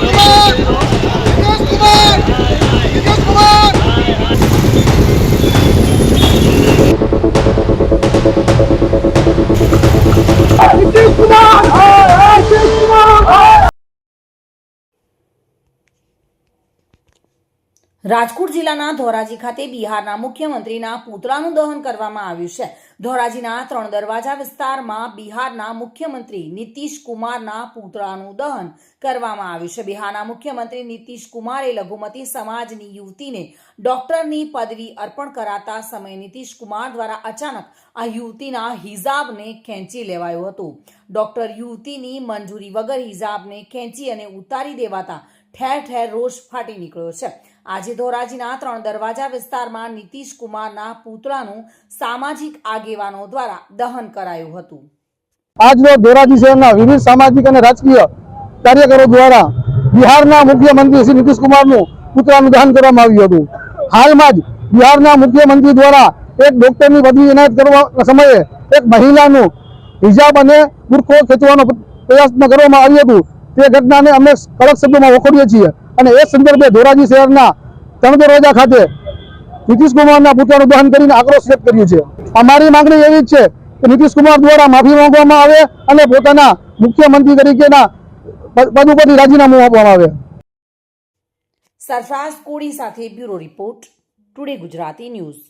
કુમાર નીતિશ રાજકોટ જિલ્લાના ધોરાજી ખાતે બિહારના મુખ્યમંત્રીના પૂતળાનું દહન કરવામાં આવ્યું છે. ધોરાજીના ત્રણ દરવાજા વિસ્તારમાં બિહારના મુખ્યમંત્રી નીતિશ કુમારના પૂતળાનું દહન કરવામાં આવ્યું છે. બિહારના મુખ્યમંત્રી નીતિશ કુમારે લઘુમતી સમાજની યુવતીને ડોક્ટરની પદવી અર્પણ કરાતા સમયે નીતિશ કુમાર દ્વારા અચાનક આ યુવતીના હિજાબને ખેંચી લેવાયો હતો. ડોક્ટર યુવતીની મંજૂરી વગર હિજાબને ખેંચી અને ઉતારી દેવાતા ઠેર ઠેર રોષ ફાટી નીકળ્યો છે. આજે ધોરાજીના ત્રણ દરવાજા વિસ્તારમાં નીતિશ કુમારના પુતળાનું સામાજિક આગેવાનો દ્વારા દહન કરાયું હતું. આજનો ધોરાજી શહેરના વિવિધ સામાજિક અને રાજકીય કાર્યકરો દ્વારા બિહારના મુખ્યમંત્રી શ્રી નીતિશ કુમારનું પુતળાનું દહન કરવામાં આવ્યું હતું. હાલમાં જ બિહારના મુખ્યમંત્રી દ્વારા એક ડોક્ટરની પદવી એનાયત કરવા સમયે એક મહિલાનું હિજાબ અને બુરખો ખેંચવાનો પ્રયત્ન કરવામાં આવ્યો હતું. તે ઘટનાને અમે કડક શબ્દોમાં વખોડીએ છીએ. અને એ સંદર્ભે ધોરાજી શહેરના ત્રણ દરવાજા ખાતે નીતિશકુમારના પુતળાનું દહન કરીને આક્રોશ વ્યક્ત કર્યું છે. અમારી માંગણી એવી જ છે કે નીતિશકુમાર દ્વારા માફી માંગવામાં આવે અને પોતાના મુખ્યમંત્રી તરીકેના પદ ઉપરથી રાજીનામું આપવામાં આવે. સરફરાઝ કોડી સાથે bureau report, today Gujarati news.